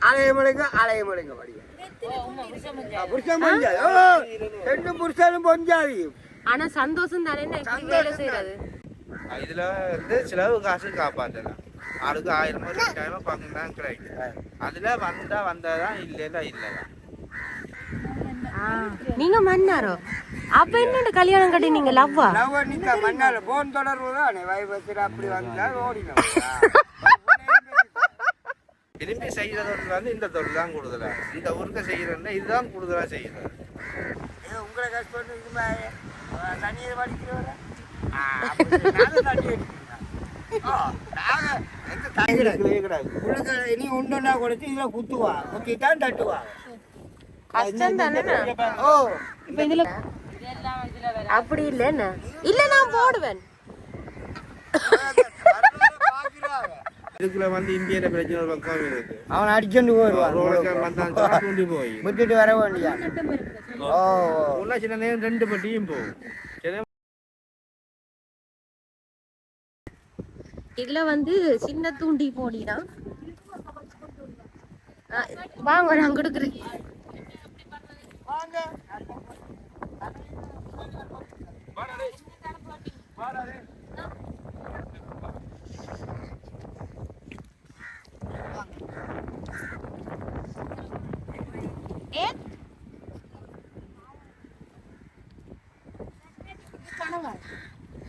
அலையமலைங்க அலையமலைங்க படிங்க புருஷன் பொஞ்சாது ரெண்டு புருஷனும் பொஞ்சாதி ஆனா சந்தோஷம் தானே என்ன வேலை செய்யறது? இதுல வந்து செலவு காசு காப்பாற்றலாம் ஆளுக்கு ஆயிரம் ரெண்டாயிரம் பங்கு தான் கிடைக்கும். அதுல வந்தா வந்தாதான் இல்லைன்னா இல்லைதான். நீங்க மன்னாரோ? அப்ப என்னோட கல்யாணம் கட்டி நீங்க லவ்வா லவ் நிக்க மண்ணால போன் தொடர்பு தானே வைபத்தில் அப்படி வந்தா ஓடினோம் விரும்பி செய்யற தொழில் வந்து இந்த தொழில் தான் கூடுதலா? இந்த ஊருக்கு செய்யறதுன்னா இதுதான் கூடுதலா செய்யறது ஏ, உங்களை கஷ்டம் இது மாதிரி தண்ணியை படிக்கிறவர தண்ணி அடிக்கிறேன் ஓ நாங்க எந்த தண்ணி கிடையாது உள்ளுக்கு இனி உண்டுன்னா கொடுத்து இதுல குத்துவா? குத்தி தான் தட்டுவா? கஷ்டம் தானே? ஓ இப்ப இதுல அப்படி இல்ல என்ன? இல்ல நான் போடுவேன். இதுக்குள்ள வந்து இந்தியால பிரச்சனை ஒரு பக்கம் இருக்கு அவன் அடிச்சுட்டு போயிடுவான் ரோடுக்கு போய். விட்டுட்டு வர வேண்டியா ஓ. உள்ள சில நேரம் ரெண்டு பட்டியும் போகும். இதுல வந்து சின்ன தூண்டி போடினா வாங்க நான் கொடுக்குறேன்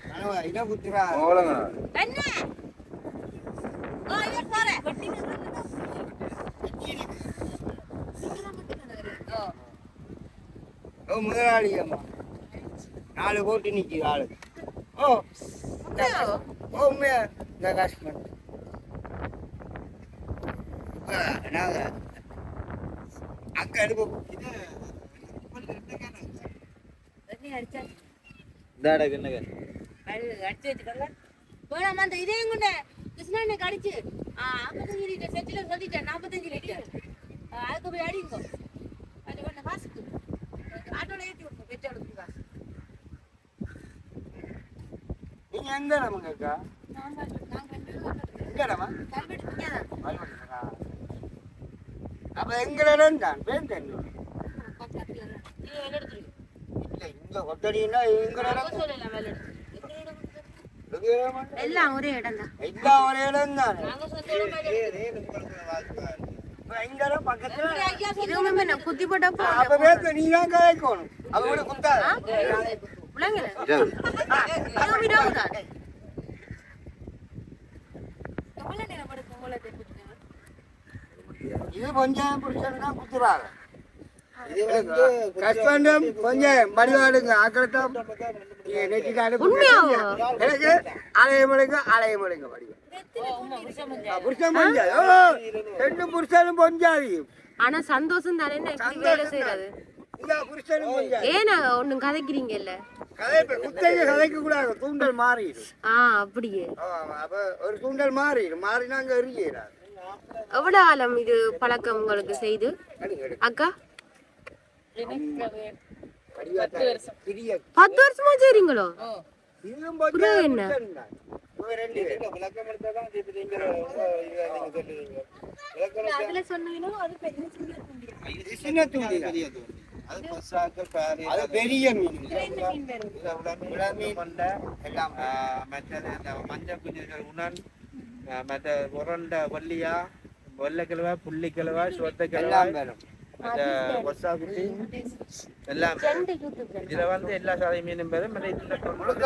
கனவா, இதை குத்துறா. ஓ முதலாளி அம்மா. நாலு கோட்டு நிக்குது ஆளு. ஓ ஓ உண்மையா? இந்த காசு பண்ணு. இப்ப நாங்க அங்க எடுப்ப இது வேணாமா அந்த இதையும் கொண்டு கிருஷ்ணா எனக்கு அடிச்சு ஐம்பத்தஞ்சு லிட்டர் செட்டில சொல்லிட்டேன் நாற்பத்தஞ்சு லிட்டர் அதுக்கு போய் அடிங்க அது வேணா காசுக்கு ஆட்டோல ஏற்றி விடுங்க காசு நீங்க எங்க நமக்கு அக்கா கல்வெட்டு அப்ப எங்களிடம் தான் வேந்தன் பக்கத்துல தான். நீ. வேலை எடுத்துரு இல்ல இங்க கொத்தடின்னா எங்களிடம்? எல்லாம் ஒரே இடம் தான். எல்லா ஒரே இடம் தானே. பக்கத்துல ஐயா சொந்த இதுவும் என்ன குத்தி போட்டப்போ அப்ப நீ தான் காய்க்கணும். அது கூட குத்தாது விளங்கல இதுவும் இரவு தான் எவ்வளவு நேரம் படுக்கும் உங்களை தேடிட்டு? இது புருஷன் தான் குத்துறாங்க. கஷ்டம் கொஞ்சம் மடிவாடுங்க உண்மையாவோ? எனக்கு வடிவம் உம்மா, விஷம் வந்து. புருஷன் பொஞ்சாது ஓ ரெண்டு புருஷனும் பொஞ்சாதி. ஆனா சந்தோஷம் தானே என்ன வேலை செய்யறது பொஞ்சாதி. ஏன்னா ஒண்ணும் கதைக்கிறீங்கல்ல கதை குத்தைங்க கதைக்க கூடாது தூண்டல் மாறிடும். ஆ அப்படியே. அப்ப ஒரு தூண்டல் மாறிடும். மாறினா அங்க எரியிடாது எவ்வளவு காலம் இது பழக்கம் உங்களுக்கு செய்து? அக்கா? பத்து வருஷமா. செய்றீங்களோ? என்ன? அது பெரிய மீன். மஞ்சள் குஞ்சுகள் உணன். ஆஹ் மற்ற உருண்டை வள்ளியா வெள்ளைக்கிழவா புள்ளிக்கிழவா சோத்தக்கிழவா மற்ற ஒசா குட்டி எல்லாம் இதுல வந்து எல்லா சாதை மீனும் பேரும் மற்ற இதுல முழுக்க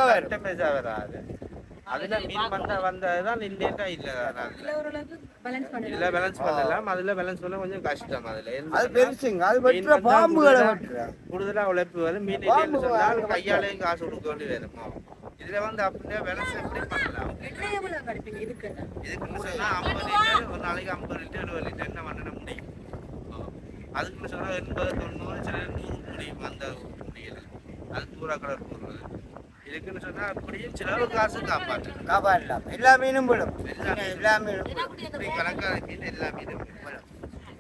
வராது அதுல மீன் வந்தா வந்ததுதான் இல்லையா இல்ல. இதுல பேலன்ஸ் பண்ணலாம். அதுல பேலன்ஸ் பண்ண கொஞ்சம் கஷ்டம் அதுல. அது பெருசுங்க. அது மீன் வெட்டுற வந்தா பாம்புகளை கூடுதலா- உழைப்பு வரும். மீன் இல்லைன்னு சொன்னால். கையாலையும் காசு கொடுக்க வேண்டி வருமோ? இதுல வந்து அப்படியே பேலன்ஸ் எப்படி பண்ணலாம் இதுக்குன்னு? சொன்னா ஐம்பது லிட்டர் ஒரு நாளைக்கு ஐம்பது லிட்டர் எழுபது லிட்டர் என்ன பண்ண முடியும். அதுக்குன்னு சொன்னா எண்பது தொண்ணூறு சில நூறு முடியும் அந்த முடியல. அது பூரா கலர் போடுறது. இதுக்குன்னு சொன்னா அப்படியே சிலவு காசு காப்பாற்று காப்பாடலாம் எல்லா மீனும் விடும் எல்லா மீனும். இப்படி கணக்கான மீன் எல்லா மீனும் வரும்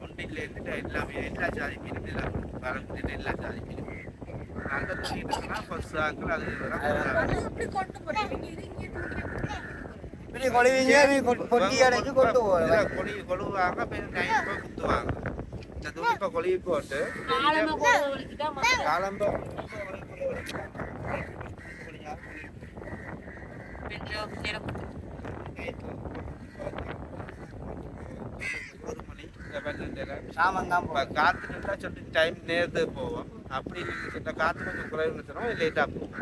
ஒன்றில் இருந்துட்டு எல்லா மீன் எல்லா ஜாதி மீனும் எல்லாம் வரக்கூடிய எல்லா ஜாதி மீனும் நாங்கள் தூக்கிட்டு ஃபர்ஸ்ட் ஆக்கள் அது அது எப்படி கொண்டு போறீங்க? இது இங்கே தூக்கி இப்படி கொழுவிங்க குத்துவாங்க இந்த துணிப்பை கொழுவி போட்டு காலம்ப ஒரு மணி இப்போ காற்று நின்றா சொல்லி டைம் நேரத்துக்கு போவோம் அப்படி இல்லை காற்று கொஞ்சம் குறைவு சொன்னால் லேட்டாக போகும்.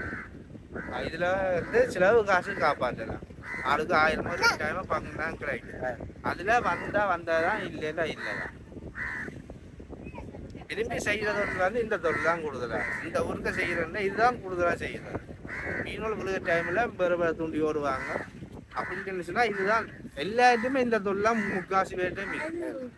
இதில் வந்து செலவு காசு காப்பாற்றலாம் ஆளுக்கு ஆயிரம் ரூபாய் ரெண்டாயிரம் பங்கு தான் கிடைக்கும். அதில் வந்தால் வந்தால் தான் இல்லைன்னா இல்லை தான் திரும்பி செய்கிற தொழில் வந்து இந்த தொழில் தான் கூடுதலாக இந்த ஊருக்கு செய்கிறதுனா இதுதான் கூடுதலாக செய்கிறது மீனோட விழுகிற டைமில் பெருமை தூண்டி ஓடுவாங்க. அப்படின்னு சொன்னால் இதுதான். எல்லாருமே இந்த தொழிலாம் முக்காசி பேர்ட்டையும்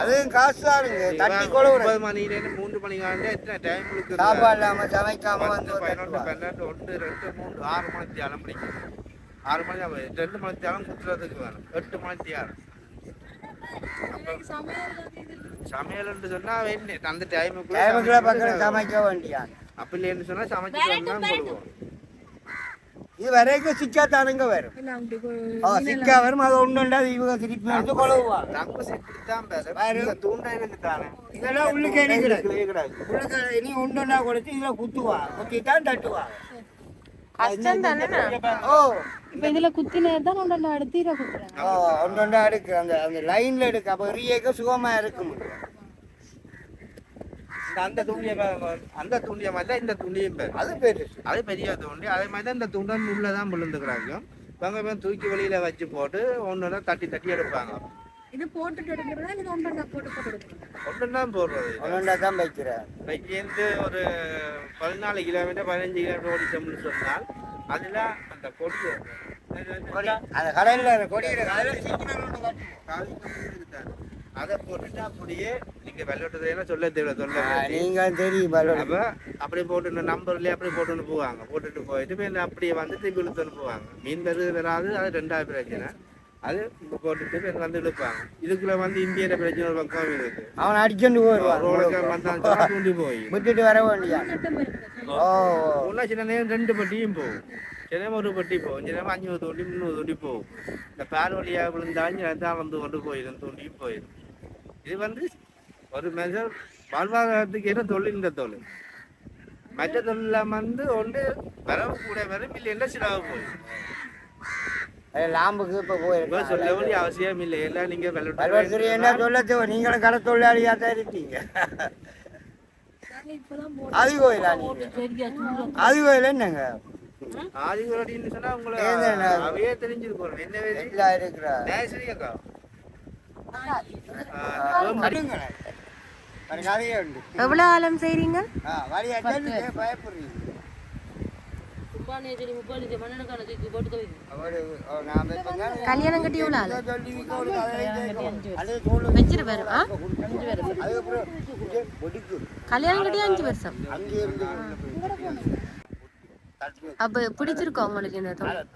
அதுவும் காசு தானுங்க தட்டி கொழுவுறேன். ஒன்பது மணிலேருந்து மூன்று வந்து எத்தனை டைம் இருக்கு சாப்பாடு சமைக்காம வந்து பதினொன்று. பன்னெண்டு ஒன்று ரெண்டு மூணு ஆறு மணி தியானம் பிடிக்கும். ஆறு மணி. ரெண்டு மணி தியானம் குத்துறதுக்கு வேணும். எட்டு மணி தியானம் சமையல்னு சொன்னா வேண்டி அந்த டைமுக்குள்ள டைமுக்குள்ள பக்கம் சமைக்க வேண்டியான் அப்படி இல்லைன்னு சொன்னா சமைச்சு போடுவோம் இது வரைக்கும் சிக்கா தானுங்க வரும் சிக்கா வரும் அது உண்டாது இவங்க திருப்பி எடுத்து கொழுவா உள்ளுக்கு இணைக்கிறாங்க கிடையாது உள்ளுக்கு இனி ஒன்றுண்டா கொடுத்து இதில் குத்துவா குத்தி தான் தட்டுவா இதுல குத்தினது தான் குத்துறேன் ஓ ஒன்றொண்டா எடுக்கு அந்த அந்த லைன்ல எடுக்கு அப்போ ரியக்க சுகமா இருக்க முடியும் இந்த அந்த தூண்டிய. அந்த தூண்டிய மாதிரி தான் இந்த துண்டியும் பேர். அது பெருசு அது பெரிய தூண்டி. அதே மாதிரி தான் இந்த துண்டன் உள்ள தான் விழுந்துக்கிறாங்க. இவங்க போய் தூக்கி வெளியில வச்சு போட்டு ஒன்று தட்டி தட்டி எடுப்பாங்க. இது போட்டுட்டு எடுக்கிறதா இது ஒன்றா போட்டு போட்டு ஒன்று தான் போடுறது ஒன்றொண்டா தான் வைக்கிறேன் இங்கேருந்து ஒரு பதினாலு கிலோமீட்டர் பதினஞ்சு கிலோமீட்டர் ஓடிட்டோம்னு சொன்னால் அதில் அந்த கொடி கொடி. அந்த கடையில் கொடியில கடையில் அதை போட்டுட்டு அப்படியே நீங்க வெள்ளோட்டதுல சொல்ல தேவை சொல்ல நீங்க தெரியும் அப்ப அப்படி போட்டு நம்பர்லயே அப்படி போட்டுன்னு போவாங்க. போட்டுட்டு போயிட்டு போய் அப்படியே வந்து திருப்பி இழுத்துன்னு போவாங்க. மீன் வருது வராது அது ரெண்டாவது பிரச்சனை. அது போட்டுட்டு போய் வந்து இழுப்பாங்க. இதுக்குள்ள வந்து இந்தியன பிரச்சனை ஒரு பக்கம் இருக்கு அவன் அடிச்சுட்டு போயிடுவான். ரோடுக்கு வந்தான் சொன்னா தூண்டி போய். விட்டுட்டு வர வேண்டியான் ஓ. ஒன்றா சில நேரம் ரெண்டு பட்டியும் போகும். நேரம் ஒரு பட்டி போகும். சில நேரம் அஞ்சூறு தூண்டி முந்நூறு தூண்டி போகும். இந்த பேர் வழியா விழுந்தாலும் தான் வந்து கொண்டு போயிடும் தூண்டியும் போயிடும். இது வந்து ஒரு மெஷர் வாழ்வாதாரத்துக்கு ஏற்ற தொழில் இந்த தொழில். மற்ற தொழில் வந்து ஒன்று வரவு கூட வரும் இல்லைன்னா சிலவு அது லாம்புக்கு இப்போ போயிருக்கோம் சொல்ல வேண்டிய அவசியம் இல்லை. எல்லாம் நீங்க பல்வர்சரி என்ன சொல்ல நீங்களும் கடை தொழிலாளியாக தான் இருக்கீங்க. அது கோயிலா அது கோயில் என்னங்க? ஆதிகுரடின்னு சொன்னா உங்களை என்ன? அவையே தெரிஞ்சிருக்கோம். என்ன எல்லாம் இருக்கிறா? நேசரி எவ்வளவு ஆழம் தான் கல்யாணம் கட்டி. கல்யாணம் கட்டி அஞ்சு வருஷம். அப்ப பிடிச்சிருக்கோம் உங்களுக்கு இந்த தொழில்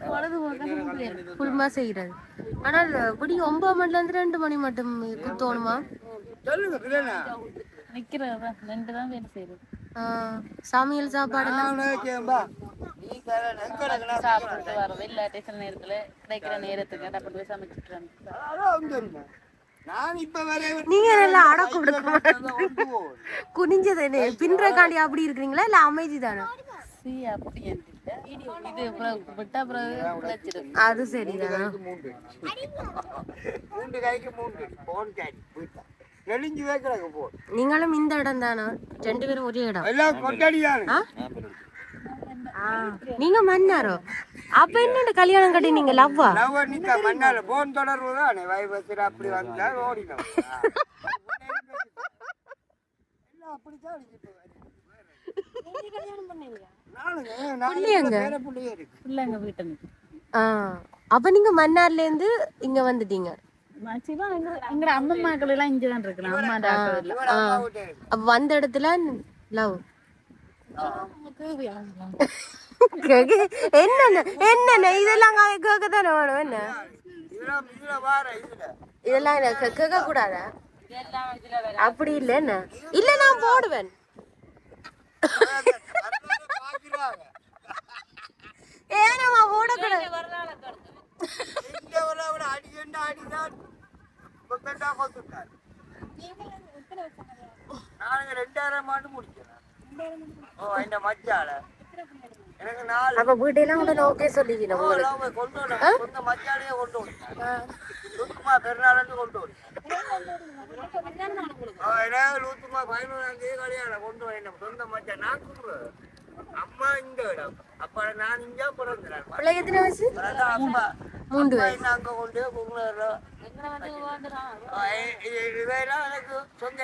எங்க இருக்கு? நான் தனியா எவ்வளவு ஃபுல்மா செய்யறது. ஆனால் இப்படி ஒன்பது மணில இருந்து ரெண்டு மணி மட்டும். நிக்கிறதா ரெண்டு தான் வேலை சமையல் சாப்பாடு சாப்பிட்டு வரோம் இல்லாட்டி சில நேரத்துல கிடைக்கிற நேரத்துக்கு டப்பு போய் சமைச்சிட்டு நீங்க நல்லா அடக்க கொடுக்க கொண்டு. குனிஞ்சது என்ன? பின்றக்காண்டி அப்படி இருக்கிறீங்களா? இல்ல அமைதி தானே அப்படி அது சரிதான் நீங்களும் இந்த இடம் தானோ ரெண்டு பேரும் ஒரே இடம் நீங்க மன்னாரோ அப்ப என்ன கல்யாணம் கட்டி நீங்க லவ்வா நவ போன் தொடர்பு தானே வைபத்தில் அப்படி வந்தா ஓடினோம் அப்படிதான் அப்ப நீங்க மன்னார்ல இருந்து இங்க வந்துட்டீங்க. அம்மம்மாக்கள் எல்லாம் இங்கே தான் இருக்கிறேன் அம்மா டாக்டர் இல்லை இவன் அம்மா வீட்டு அப்ப வந்த இடத்துல லவ்? என்னென்ன என்னென்ன? இதெல்லாம் கேட்க தானே வேணும் என்ன? இதெல்லாம் இதுல வார இதுல. இதெல்லாம் எனக்கு கேட்க கூடாதா அப்படி இல்ல என்ன? இல்ல நான் போடுவேன். ஏனம்மா ஓடக்கூடாது ரெண்டாயிரம் ஆண்டு முடிக்கிறேன். ஓ இந்த மச்சால அப்ப வீட்டையெல்லாம் உடனே ஓகே உங்களுக்கு. போய் கொண்டு வரேன் சொந்த மச்சாலையே கொண்டு வரேன் லூத்துமா பெருநாள் கொண்டு ஏதாவது லூத்துமா பதினோராம் தேதி கல்யாணம் கொண்டு வரேன். சொந்த மச்சான். நான் சொல்றேன் அம்மா இந்த இடம். அப்ப நான் இங்க பிறந்தேன் பிள்ளை எத்தனை வயசு? அப்பா மூன்று வயசு. அங்க கொண்டு வந்து வந்துடும் இவையெல்லாம் எனக்கு சொந்த.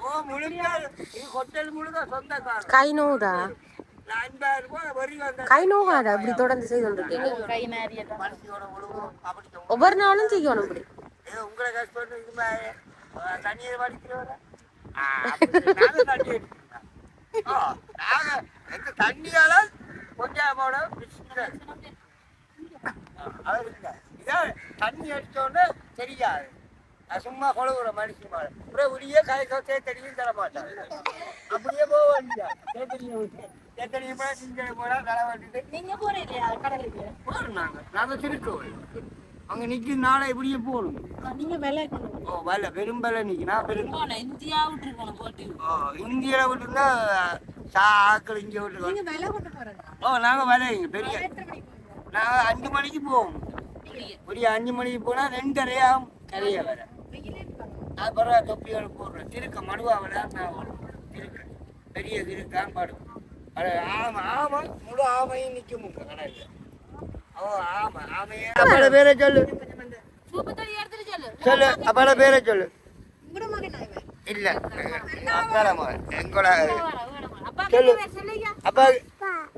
ஓ முழுக்க ஹோட்டல் முழுக்க சொந்தக்காரர் கை வந்த கை நோவாதா இப்படி தொடர்ந்து செய்து கொண்டிருக்கீங்க அப்படி. ஒவ்வொரு நாளும் செய்யணும் இப்படி உங்களை கஷ்டம் தண்ணீர் வடிக்கிறவர தண்ணியால கொஞ்சம் போட தண்ணி அடிச்சோன்னு தெரியாது. அது சும்மா கொழுகுற மனுஷன் மாதிரி. அப்புறம் உரிய கதை தேத்தடியும் தர மாட்டாங்க அப்படியே போக வேண்டியா தேத்தடியை விட்டு. தேத்தடியை போல சிஞ்சனை போல தர வேண்டிட்டு நீங்க போறீங்களா? கடலுக்கு? போறோம் நாங்க நாங்க திருக்கோவில். அங்க நிக்க நாளை இப்படியே போகணும் நீங்க வெள்ளை கொண்டு ஓ வல்ல பெரும்பல நிற்கினா பெரும் இந்தியா விட்டுருக்கணும் போட்டு. ஓ இந்தியாவில் விட்டுருந்தா சாக்கள் இங்கே விட்டுருக்கோம். ஓ நாங்கள் விளையுங்க பெரிய? நாங்கள் அஞ்சு மணிக்கு போவோம். விடிய அஞ்சு மணிக்கு போனால் ரெண்டரை ஆகும். கரையை வர. இருக்காது. அப்புறம் தொப்பியோட போடுறோம் திருக்க மடுவாவில் நான். திருக்க. பெரிய திருக்கான் படும் அது ஆமை ஆமை முழு ஆமையும் நிற்கும் உங்க கடையில். ஓ ஆமை ஆமையே. அப்பட பேரை சொல்லு. சொல்லு அப்பட பேரை சொல்லு. இல்ல அக்கால மகன். சொல்லு. அப்பா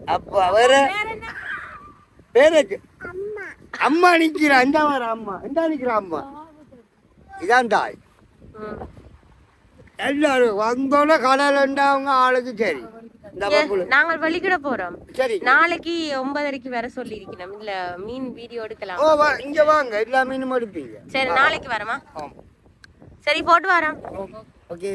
அப்பா வேற. பேரு அம்மா நிக்கிற இந்த வர அம்மா இந்த நிக்கிற அம்மா. இதான் தாய். எல்லாரும் வந்தோட கடையில் அவங்க ஆளுக்கு சரி. நாங்கள் வெளிக்கிட போறோம். சரி. நாளைக்கு ஒன்பதரைக்கு வர சொல்லி இருக்கணும் இல்ல மீன் வீடியோ எடுக்கலாம்? ஓ வா இங்க வாங்க. எல்லா மீனும் எடுப்பீங்க. சரி நாளைக்கு வரமா? சரி போட்டு வரோம். ஓகே.